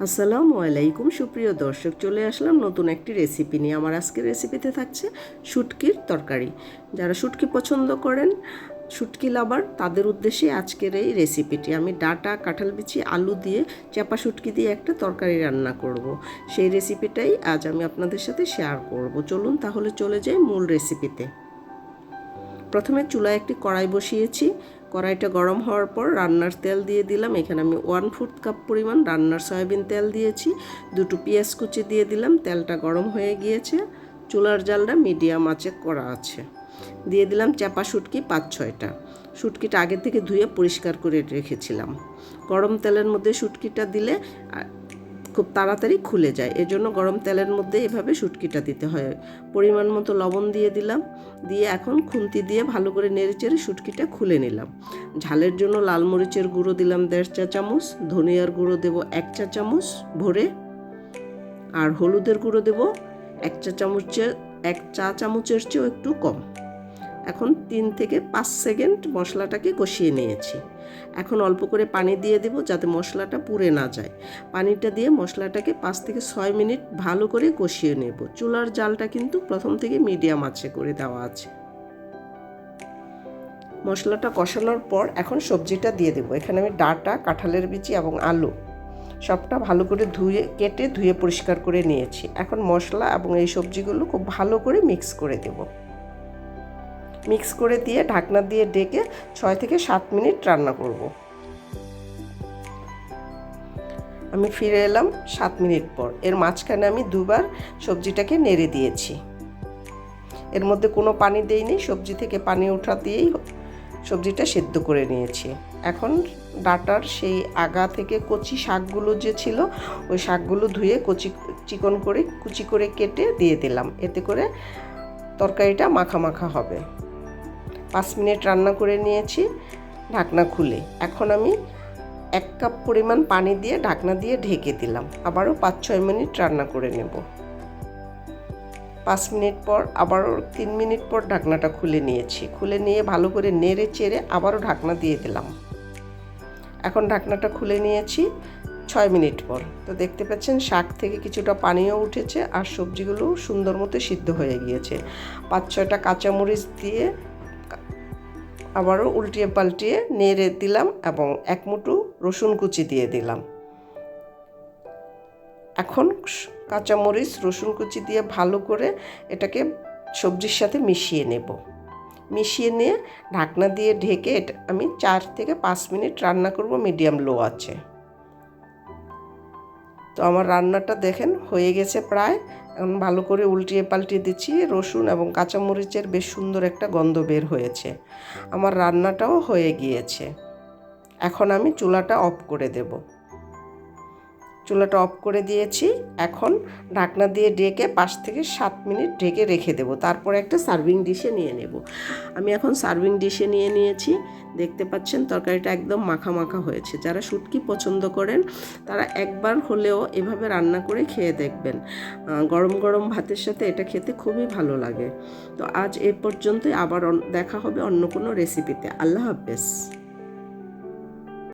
আসসালামু আলাইকুম। সুপ্রিয় দর্শক, চলে আসলাম নতুন একটি রেসিপি নিয়ে। আমার আজকের রেসিপিতে থাকছে শুটকির তরকারি। যারা শুটকি পছন্দ করেন, শুটকি লাভার, তাদের উদ্দেশ্যে আজকের এই রেসিপিটি আমি ডাটা, কাঁঠাল বিচি, আলু দিয়ে চাপা শুটকি দিয়ে একটা তরকারি রান্না করব। সেই রেসিপিটাই আজ আমি আপনাদের সাথে শেয়ার করব। চলুন তাহলে চলে যাই মূল রেসিপিতে প্রথমে চুলায় একটি কড়াই বসিয়েছি। কড়াইটা গরম হওয়ার পর রান্নার তেল দিয়ে দিলাম। এখানে আমি ওয়ান ফুট কাপ পরিমাণ রান্নার সয়াবিন তেল দিয়েছি। দুটো পেঁয়াজ কুচি দিয়ে দিলাম, তেলটা গরম হয়ে গিয়েছে। চুলার জালটা মিডিয়াম আঁচে করা আছে। দিয়ে দিলাম চাপা শুটকি পাঁচ ছয়টা। শুটকিটা আগে থেকে ধুয়ে পরিষ্কার করে রেখেছিলাম। গরম তেলের মধ্যে শুটকিটা দিলে খুব তাড়াতাড়ি খুলে যায়। এজন্য গরম তেলের মধ্যে এভাবে শুটকিটা দিতে হয়। পরিমাণ মতো লবণ দিয়ে দিলাম। দিয়ে এখন খুন্তি দিয়ে ভালো করে নেড়ে চেড়ে শুটকিটা খুলে নিলাম। ঝালের জন্য লাল মরিচের গুঁড়ো দিলাম দেড় চা চামচ। ধনিয়ার গুঁড়ো দেবো এক চা চামচ ভরে। আর হলুদের গুঁড়ো দেবো এক চা চামচের, এক চা চামচের চেয়েও একটু কম। এখন তিন থেকে পাঁচ সেকেন্ড মশলাটাকে কষিয়ে নিয়েছি। এখন অল্প করে পানি দিয়ে দেবো যাতে মশলাটা পুড়ে না যায়। পানিটা দিয়ে মশলাটাকে পাঁচ থেকে ছয় মিনিট ভালো করে কষিয়ে নেব। চুলার জালটা কিন্তু প্রথম থেকে মিডিয়াম আছে করে দেওয়া আছে। মশলাটা কষানোর পর এখন সবজিটা দিয়ে দেবো। এখানে আমি ডাটা, কাঁঠালের বিচি এবং আলু সবটা ভালো করে ধুয়ে, কেটে ধুয়ে পরিষ্কার করে নিয়েছি। এখন মশলা এবং এই সবজিগুলো খুব ভালো করে মিক্স করে দেবো। মিক্স করে দিয়ে ঢাকনা দিয়ে ডেকে ছয় থেকে সাত মিনিট রান্না করব। আমি ফিরে এলাম সাত মিনিট পর। এর মাঝখানে আমি দুবার সবজিটাকে নেড়ে দিয়েছি। এর মধ্যে কোনো পানি দেইনি, সবজি থেকে পানি ওঠা দিয়েই সবজিটা সেদ্ধ করে নিয়েছি। এখন ডাটার সেই আগা থেকে কচি শাকগুলো যে ছিল, ওই শাকগুলো ধুয়ে কচি চিকন করে, কুচি করে কেটে দিয়ে দিলাম। এতে করে তরকারিটা মাখা মাখা হবে। পাঁচ মিনিট রান্না করে নিয়েছি ঢাকনা খুলে। এখন আমি এক কাপ পরিমাণ পানি দিয়ে ঢাকনা দিয়ে ঢেকে দিলাম। আবারও পাঁচ, ছয় মিনিট রান্না করে নেব। পাঁচ মিনিট পর আবারও তিন মিনিট পর ঢাকনাটা খুলে নিয়েছি। খুলে নিয়ে ভালো করে নেড়ে চেড়ে আবারও ঢাকনা দিয়ে দিলাম। এখন ঢাকনাটা খুলে নিয়েছি ছয় মিনিট পর। তো দেখতে পাচ্ছেন, শাক থেকে কিছুটা পানিও উঠেছে আর সবজিগুলো সুন্দর মতো সিদ্ধ হয়ে গিয়েছে। পাঁচ, ছয়টা কাঁচামরিচ দিয়ে আবারও উল্টিয়ে পাল্টিয়ে নেড়ে দিলাম এবং এক মুঠো রসুন কুচি দিয়ে দিলাম। এখন কাঁচামরিচ, রসুন কুচি দিয়ে ভালো করে এটাকে সবজির সাথে মিশিয়ে নেব। মিশিয়ে নিয়ে ঢাকনা দিয়ে ঢেকে আমি চার থেকে পাঁচ মিনিট রান্না করব মিডিয়াম লো আছে তো আমার রান্নাটা দেখেন হয়ে গেছে প্রায় এখন ভালো করে উল্টিয়ে পাল্টিয়ে দিচ্ছি। রসুন এবং কাঁচামরিচের বেশ সুন্দর একটা গন্ধ বের হয়েছে। আমার রান্নাটাও হয়ে গিয়েছে। এখন আমি চুলাটা অফ করে দেব। চুলাটা অফ করে দিয়েছি। এখন ঢাকনা দিয়ে ডেকে পাঁচ থেকে সাত মিনিট ঢেকে রেখে দেব। তারপরে একটা সার্ভিং ডিশে নিয়ে নেব। আমি এখন সার্ভিং ডিশে নিয়ে নিয়েছি। দেখতে পাচ্ছেন তরকারিটা একদম মাখা মাখা হয়েছে। যারা শুটকি পছন্দ করেন, তারা একবার হলেও এভাবে রান্না করে খেয়ে দেখবেন। গরম গরম ভাতের সাথে এটা খেতে খুবই ভালো লাগে। তো আজ এ পর্যন্তই। আবার দেখা হবে অন্য কোনো রেসিপিতে আল্লাহ হাফেজ।